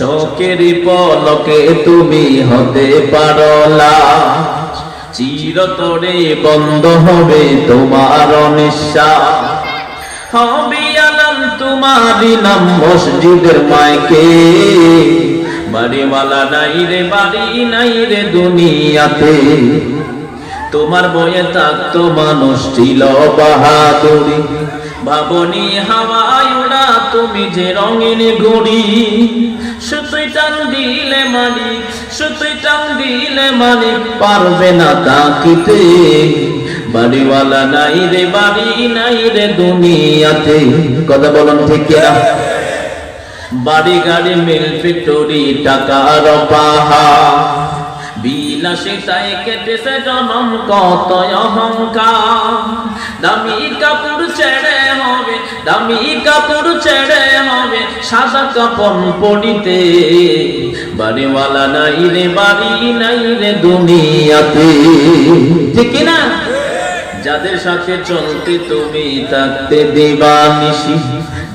চোখের পলকে তুমি হতে পারো। চিরতরে বন্ধ হবে তোমার নিঃশ্বাস। হবে আলাম তোমারই নাম মসজিদের মাইকে। বাড়িওয়ালা নাই রে, বাড়ি নাই রে দুনিয়াতে। তোমার বয়ে থাকতো মানুষ ছিল বাহাদুরি। ভাবনি হাওয়ায় ওড়া তুমি যে রঙিন ঘুড়ি। সুতুই টান দিলে মালিক সুতুই টান দিলে মালিক, পারবে না তাকিতে। বাড়িওয়ালা নাই রে, বাড়ি নাই রে দুনিয়াতে। কথা বলুন ঠিক কিনা? বাড়ি গাড়ি মিল ফিটরি টাকার পাহাড় বিলাসে তাই কেটেছে জনম, কত অহংকার। দামি কাপড় ছেড়ে হবে, দামি কাপড় ছেড়ে হবে, সাদা কাপড় পড়িতে বাড়িওয়ালা নাই রে, বাড়ি নাই রে দুনিয়াতে। ঠিক না যাদের সাথে চলতে তুমি থাকতে দিবানিসি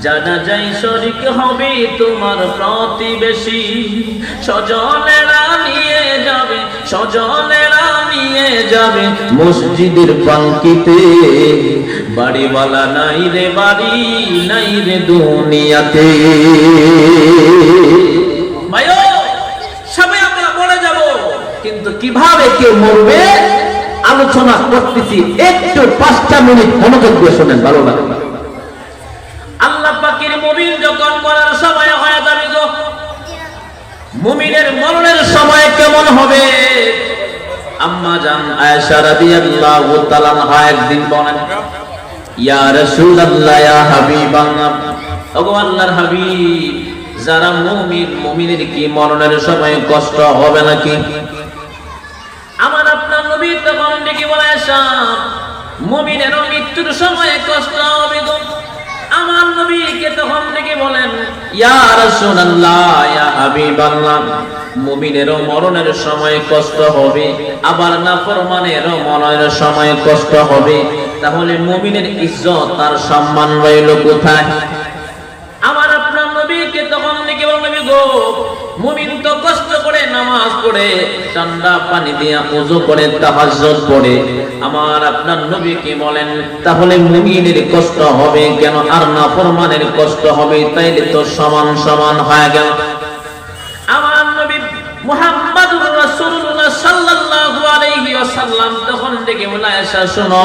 জানা যাই শরিক হবে তোমার প্রতিবেশী। সজনেরা নিয়ে যাবে সজনেরা নিয়ে যাবে মসজিদের পাঙ্কিতে বাড়িওয়ালা নাই রে বাড়ি, নাই রে দুনিয়াতে। সবাই আমরা মরে যাব। কিন্তু কীভাবে কেউ মরবে? আলোচনা করতেছি, একটু পাঁচটা মিনিট মনোযোগ দিয়ে শোনেন, ভালো লাগে। যখন মরার সময় হয়ে যাবে গো। মুমিনের মরণের সময় কেমন হবে? আম্মা জান আয়েশা রাদিয়াল্লাহু তাআলা একদিন বলেন, ইয়া রাসূলুল্লাহ, ইয়া হাবিবাল্লাহ ওগো আল্লাহর হাবিব, যারা মুমিন, মুমিনের কি মরণের সময় কষ্ট হবে নাকি? আমার আপনার নবী তখন ডেকে বলে মুমিনেরও মৃত্যুর সময় কষ্ট হবে গো। আমার নবীকে তখন ডেকে বলেন, ইয়া রাসূলুল্লাহ, ইয়া মরণের সময় কষ্ট হবে, আবার মরণের সময় কষ্ট হবে, তাহলে মুমিনের ইজ্জত তার সম্মান রইল কোথায়? আমার আপনার নবীকে তখন ডেকে বলেন, নবী গো, মুমিন তো কষ্ট করে নামাজ পড়ে, ঠান্ডা পানি দিয়া ওযু করে তাহাজ্জুদ পড়ে আমার আপনার নবীকে বলেন, তাহলে মুমিনের কষ্ট হবে কেন? আর নাফরমানের কষ্ট হবে, তাইলে তো সমান সমান হয়ে গেল। আমার নবী মুহাম্মাদুর রাসূলুল্লাহ সাল্লাল্লাহু আলাইহি ওয়াসাল্লাম তখন থেকে বলে, আয়েশা, শুনো।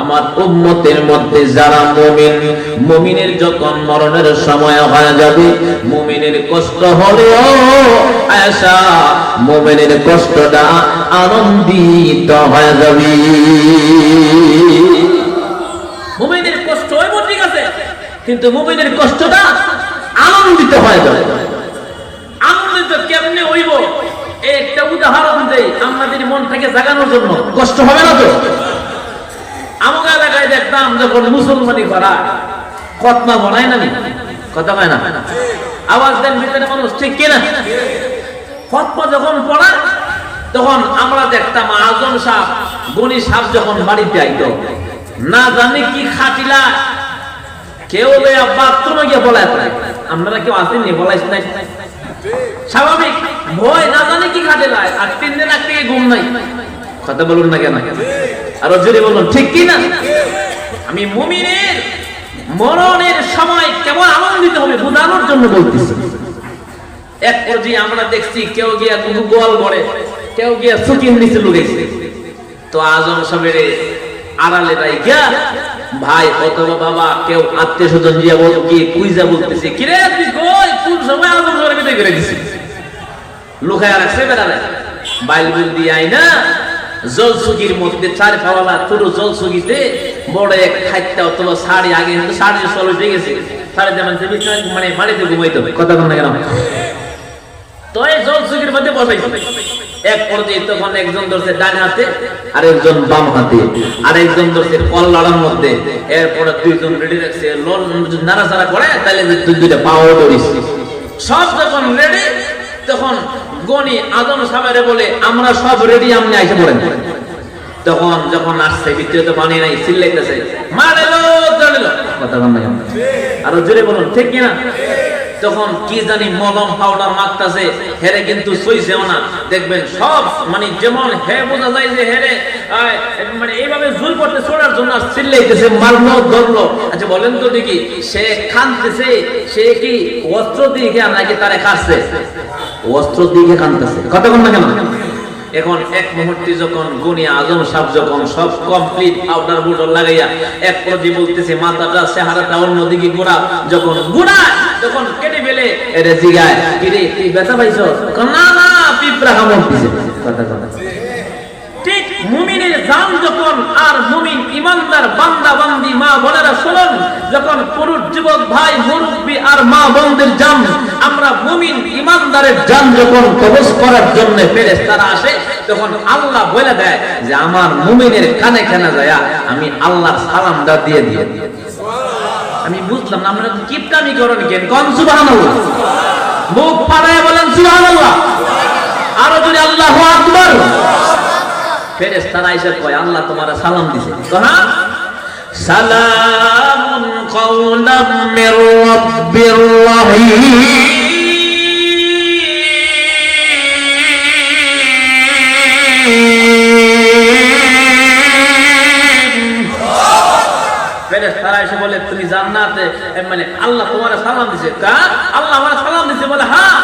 আমার উম্মতের মধ্যে যারা মুমিন, মুমিনের যখন মরণের সময় হয়ে যাবে, মুমিনের কষ্ট হলেও আয়েশা মুমিনের কষ্টটা আনন্দিত হয়ে যাবে। মুমিনের কষ্ট হইব ঠিক আছে, কিন্তু মুমিনের কষ্টটা আনন্দিত হয়ে যাবে। আনন্দিত কেমনে হইব? একটা উদাহরণ দেই, আমাদের মনটাকে জাগানোর জন্য। কষ্ট হবে না তো? আমাকে এলাকায় দেখতাম যখন মুসলমানি করা কতমা বনায় না? কথা কয় না? আওয়াজ দেন ভিতরে মানুষ, ঠিক কিনা ফতমা যখন পড়া, তখন আমরা দেখতাম আজম সাহ গণি সাহ যখন বাড়িতে আইতো, না জানি কি খাটিলা, কেউ লইয়া বাথরুমে গিয়ে বলায় আপনারা কেউ আসেননি বলাইস নাই? স্বাভাবিক, ভয় না জানি কি খাটিলায়, আর তিন দিন আগ থেকে ঘুম নাই। কথা বলুন না কেন? আর জোরে বলুন, ঠিক কি আমি মুমিনের মরণের সময় কেমন আনন্দিত হবে জন্য বলতেছি। এক পর্যায়ে আমরা দেখছি কেউ গিয়া গোয়াল করে কেউ গিয়া নিচে তো আজম সাহেবের আড়ালে রাই গিয়া, ভাই, অথবা বাবা, কেউ আত্মীয় স্বজন জিয়া বল কি কুইজা বলতেছে কিরে তুই কই? কোন সময় আজম সাহেবের ভিতরে করে দিছিস? বেড়ালে বাইল বিল দিয়ে আই না। জলসুগির মধ্যে চার ফাওয়ালা পুরো জলসুগিতে বড় এক খাইতে অথবা শাড়ি আগে কিন্তু শাড়ি সল গেছে। যে মানে ঘুমাইতো কথা না কেন? তো এই জলসুগির মধ্যে এক পর্যায়ে তখন একজন ধরছে ডান হাতে, আর একজন বাম হাতে, আর একজন ধরছে কল্লাড়ার মধ্যে। এরপরে দুইজন রেডি রাখছে। লোন নাড়াচাড়া করে তাহলে দুই দুইটা পাও ধরিস সব যখন রেডি তখন গনি আদম বলে, আমরা সব রেডি আইসে পড়েন। তখন যখন আসছে পানি নাই, চিল্লাইতেছে, মারে লো কথা বন্ধ আরও জোরে বলুন, ঠিক কিনা? তখন কি জানি মলম পাউডার হেরে কিন্তু সইছেও না। দেখবেন সব মানে যেমন হে, বোঝা যায় যে হেরে মানে এইভাবে জুল করতে ছোড়ার জন্য চিল্লাইতেছে, মারলো, ধরলো। আচ্ছা বলেন তো দেখি, সে খানতেছে, সে কি অস্ত্র দিয়ে নাকি তারে খাচ্ছে? অস্ত্র দিকে কানতেছে। কতক্ষণ না কেন? এখন এক মুহূর্তে যখন গুনি আজম সাহ যখন সব কমপ্লিট পাউডার বুডার লাগাইয়া এক পর্যায়ে বলতেছে, মাথাটা, চেহারাটা অন্যদিকে গোড়া যখন গোড়া তখন কেটে ফেলে এরে জিগায়, কিরে, তুই ব্যথা পাইছ না না, পিঁপড়া কামড় দিছে। কথা কথা যখন আর মুমিন ইমানদার বান্দা, বান্দি মা বোনেরা শুনুন, যখন পুরুষ যুবক ভাই, মুরব্বী আর মা আমরা মুমিন ইমানদারের যখন করার জন্য ফেরেশতারা আসে, তখন আল্লাহ বলে দেয় যে, আমার মুমিনের কানে কানে যায়, আমি আল্লাহর সালামটা দিয়ে দিয়ে দিয়ে আমি বুঝলাম না, আমরা কিপটামি করেন কেন? কোন, সুবহানাল্লাহ। মুখ পাড়ায় বলেন, সুবহানাল্লাহ। আরও যদি আল্লাহু ফেরেশতারা এসে কয়, আল্লাহ তোমার সালাম দিছে। হ্যাঁ? সালামুন কওলাম মির রাব্বির এসে বলে, তুমি জান্নাতে মানে আল্লাহ তোমার সালাম দিছে। কা? আল্লাহ আমার সালাম দিছে বলে হ্যাঁ?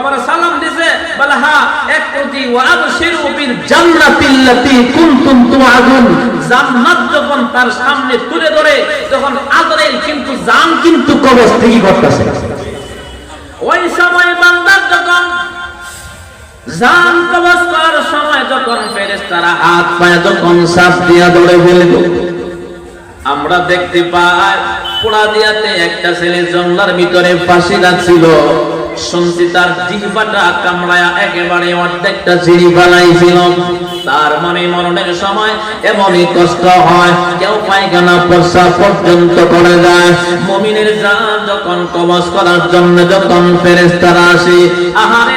আমার সালাম দিছে, বলে হ্যাঁ এক প্রতি ওয়াবশিরু বিল কুনতুম তুআদুন। জান্নাত যখন তার সামনে তুলে ধরে, তখন কিন্তু জান কিন্তু কবজ থেকে করতেছে ওই সময় বান্দার যখন জান কবজ করার সময় যখন ফেরেশতারা হাত যখন দিয়া ফেলবে আমরা দেখতে পাই পোড়া দিয়াতে একটা ছেলে জঙ্গলার ভিতরে ফাঁসি রাখছিল শুনছি তার জিহ্বাটা কামড়ায়া একেবারে অর্ধেকটা চিড়ি বানাইছিল। তার মনে মরণের সময় এমনই কষ্ট হয়, কেউ পায়খানা প্রস্রাব পর্যন্ত করে যায় মমিনের জান যখন কবজ করার জন্য যখন ফেরেস্তারা আসে, আহারে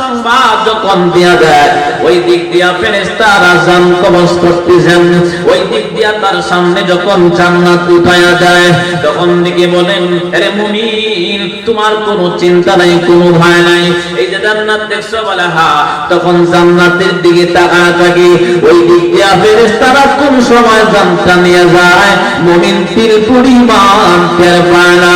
সুসংবাদ যখন দিয়া দেয়, ওই দিক দিয়া ফেরেস্তারা জান কবজ করতেছেন। ওই দিক দিয়া তার সামনে যখন জান্নাত উঠায়া দেয় তখন দিকে বলেন, আরে মুমিন, তোমার কোনো চিন্তা নাই, কোনো ভয় নাই। এই যে জান্নাত দেখছ বলে, হা, তখন জান্নাতের দিকে তাকায় থাকি। ওই দিক দিয়া ফেরেস্তারা কোন সময় জানটা নিয়ে যায়? মুমিন তিল পরিমাণ টের পায় না।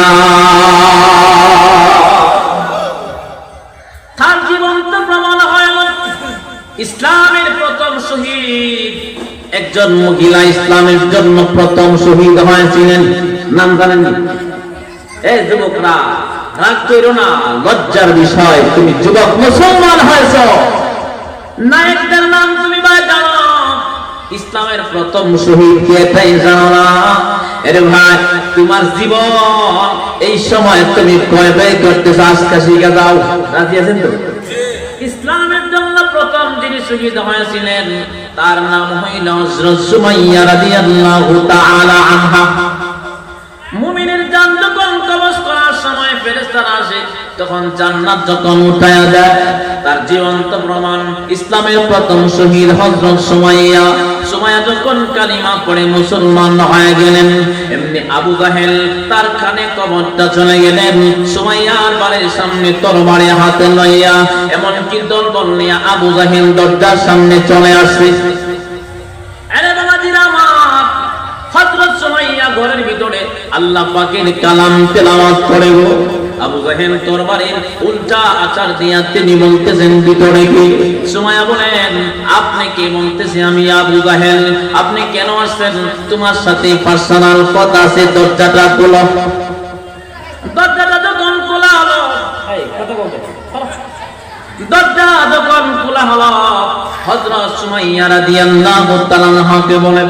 একজন মহিলা ইসলামের জন্য প্রথম শহীদ হয়েছিলেন। নাম জানেন? এই যুবকরা, রাগ করো না, লজ্জার বিষয়, তুমি যুবক মুসলমান হয়েছ। নায়কদের নাম তুমি বা জানো। ইসলামের প্রথম শহীদ কে তাই জানো না? এরে ভাই, তোমার জীবন, এই সময় তুমি কয় ব্যয় করতেছ আজকে শিখে দাও রাজি আছেন তো? ইসলামের জন্য প্রথম যিনি শহীদ হয়েছিলেন তার নাম হইল হযরত সুমাইয়া রাদিয়াল্লাহু তাআলা আনহা। মুমিনের জান যখন কবজ করার সময় ফেরেশতারা আসে, তখন জান্নাত যখন উঠায়া দেয় তার জীবন্ত প্রমাণ ইসলামের প্রথম শহীদ হযরত সুমাইয়া সুমাইয়া যখন কালিমা পড়ে মুসলমান হয়ে গেলেন, এমনি আবু জাহেল তার কানে কবরটা চলে গেলেন, সুমাইয়ার বাড়ির সামনে তরবারি হাতে লইয়া এমন কি দল নিয়ে আবু জাহেল দরজার সামনে চলে সুমাইয়া ঘরের ভিতরে আল্লাহ পাকের কালাম তেলাওয়াত করে গো। আবু জাহেল তরবারির উল্টা আচার দিয়া তিনি বলতেছেন, ভিতরে কি? সুমাইয়া বলেন, আপনি কি বলতেছে আমি আবু জাহেল। আপনি কেন আসছেন? তোমার সাথে পার্সোনাল কথা আছে, দরজাটা খোলো। দরজাটা যখন খোলা হলো দরজা যখন খোলা হলো, হযরত সুমাইয়া রাদিয়াল্লাহু তাআলা আনহাকে বলেন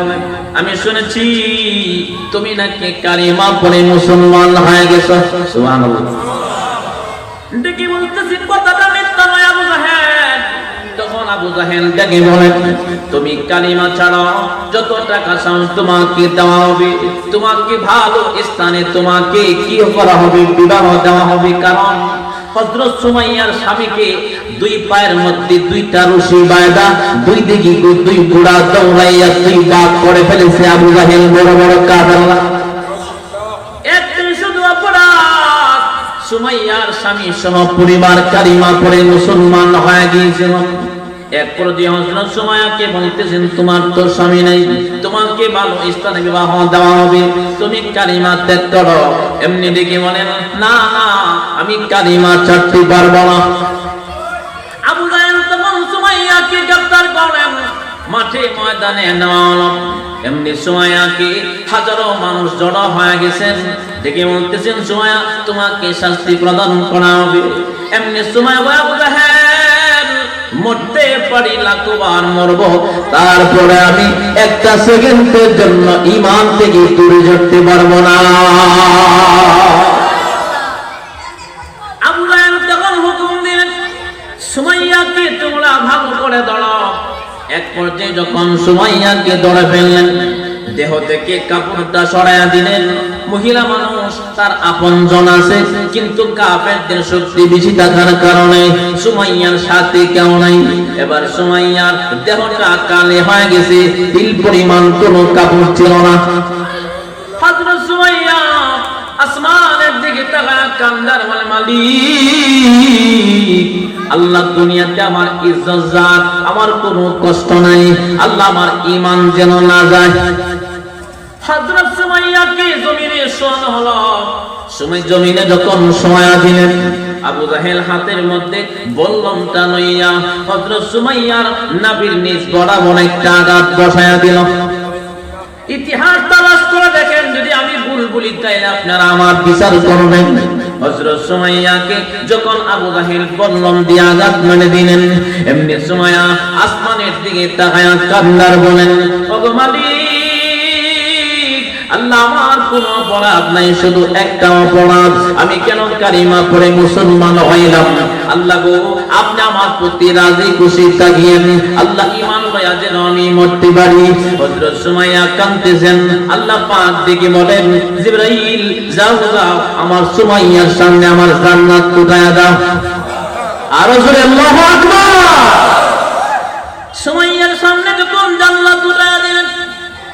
আমি শুনেছি তুমি নাকি কালিমা পড়ে মুসলমান হয়ে গেছো। সুবহানাল্লাহ। ডেকে বলতেছি, কথাটা মিথ্যা নয়, আবু জাহেল। তখন আবু জাহেল ডেকে বলেন তুমি কালিমা ছাড়ো, যত টাকা চাও তোমাকে দেওয়া হবে। তোমাকে ভালো স্থানে তোমাকে কি করা হবে? বিবাহ দেওয়া হবে। কারণ হজরত সুমাইয়ার স্বামীকে দুই পায়ের মধ্যে দুইটা দুই দুই দৌড়াইয়া দুই সুমাইয়ার স্বামী মুসলমান হয়ে গিয়েছিল। এক বলতেছেন, তোমার তো স্বামী নেই তোমাকে ভালো স্থানে বিবাহ দেওয়া হবে? তুমি কালিমা ত্যাগ করো। এমনি দেখে বলেন না না আমি কালিমা ছাড়তে পারব না। মাঠে হাজারো মানুষ জড়ো হয়ে তোমাকে শাস্তি প্রদান করা হবে। এমনি সুমাইয়া বলে, আবু জাহেল মরতে পারি লাখবার মরব। তারপরে আমি একটা সেকেন্ডের জন্য ইমান থেকে দূরে যেতে পারব না। জাহেল তখন সুমাইয়াকে তোমরা ভালো করে দড়াও এক পর্যায়ে যখন সুমাইয়াকে দড়ে ফেললেন দেহ থেকে কাপড়টা সরাইয়া দিলেন। মহিলা মানুষ, তার আপন জন আছে, কিন্তু কাপেরদের শক্তি বেশি থাকার কারণে সুমাইয়ার সাথে কেউ নাই। এবার সুমাইয়ার দেহটা কালে হয়ে গেছে তিল পরিমাণ কোনো কাপড় ছিল না। আল্লাহ দুনিয়াতে আমার ইজ্জত আমার কোনো কষ্ট নাই। আল্লাহ আমার ইমান যেন না যায়। হযরত সুমাইয়াকে জমিনে শোয়ানো হলো। সময় জমিনে যখন শোয়া দিলেন আবু জাহেল হাতের মধ্যে বল্লমটা লইয়া হযরত সুমাইয়ার বরাবর একটা আঘাত বসায়া দিল। ইতিহাস তালাশ করে দেখেন যদি আমি ভুল বলি তাইলে আপনারা আমার বিচার করবেন। হযরত সুমাইয়াকে যখন আবু জাহেল বল্লম দিয়ে আঘাত মেরে দিলেন এমনি সুমাইয়া আসমানের দিকে তাকায়া কান্দার বলেন ওগো মালিক আমার অপরাধ নাই, শুধু একটা অপরাধ। আমি কেন মুসলমান হইলাম? আল্লাহ গো, আপনি আমার প্রতি রাজি, খুশি আল্লাহ ইমান যেন আমি মরতে পারি কাঁদতেছেন। আল্লাহ দিকে বলেন যাও যাও, আমার সুমাইয়ার সামনে আমার জান্নাত কোথায় দাও। আরও জোরে সুমাইয়ার সামনে যখন জান্নাত উঠায় দিলেন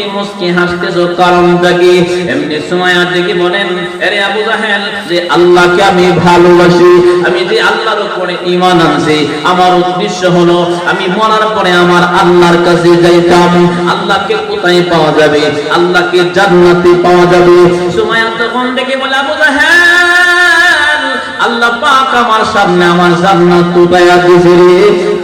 তুমি মুস্কি হাসতেছো কারণটা কি? এমনি সময় দেখি বলেন, আরে আবু জাহেল, যে আল্লাহকে আমি ভালোবাসি, আমি যে আল্লাহর উপরে ঈমান আনছি, আমার উদ্দেশ্য হলো আমি মরার পরে আমার আল্লাহর কাছে যাইতাম। আল্লাহকে কোথায় পাওয়া যাবে? আল্লাহকে জান্নাতে পাওয়া যাবে? সময় তখন দেখে বলে, আবু জাহেল, আল্লাহ পাক আমার সামনে আমার জান্নাত উঠাইয়া দিয়েছে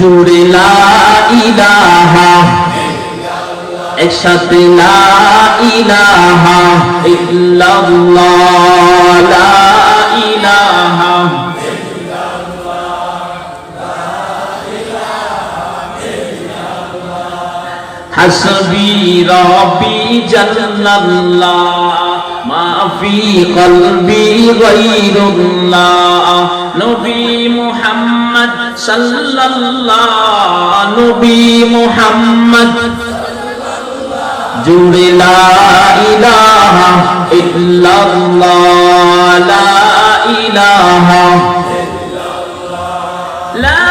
জুড়ে লা ইলাহা একসাথে লা ইলাহা হাসবি রবি জান্নাল্লাহ মাফি কলবি নবী মুহাম্মদ صلى الله نبي محمد جل لا إله إلا الله لا إله إلا الله لا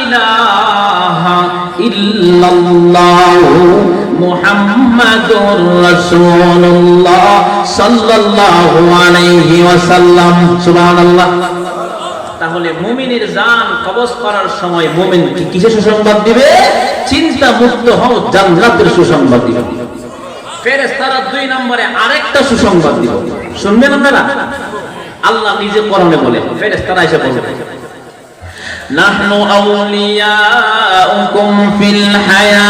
إله إلا الله محمد رسول الله صلى الله عليه وسلم سبحان الله তাহলে মুমিনের জান কবজ করার সময় মুমিন কিসের সুসংবাদ দিবে? চিন্তা মুক্ত হও, জান্নাতের সুসংবাদ দিবে। ফেরেশতারা দুই নম্বরে আরেকটা সুসংবাদ দিব। শুনবেন আপনারা? আল্লাহ নিজে কোরআনে বলে, ফেরেশতারা এসে বলে, নাহনু আউলিয়াউকুম ফিল হায়াত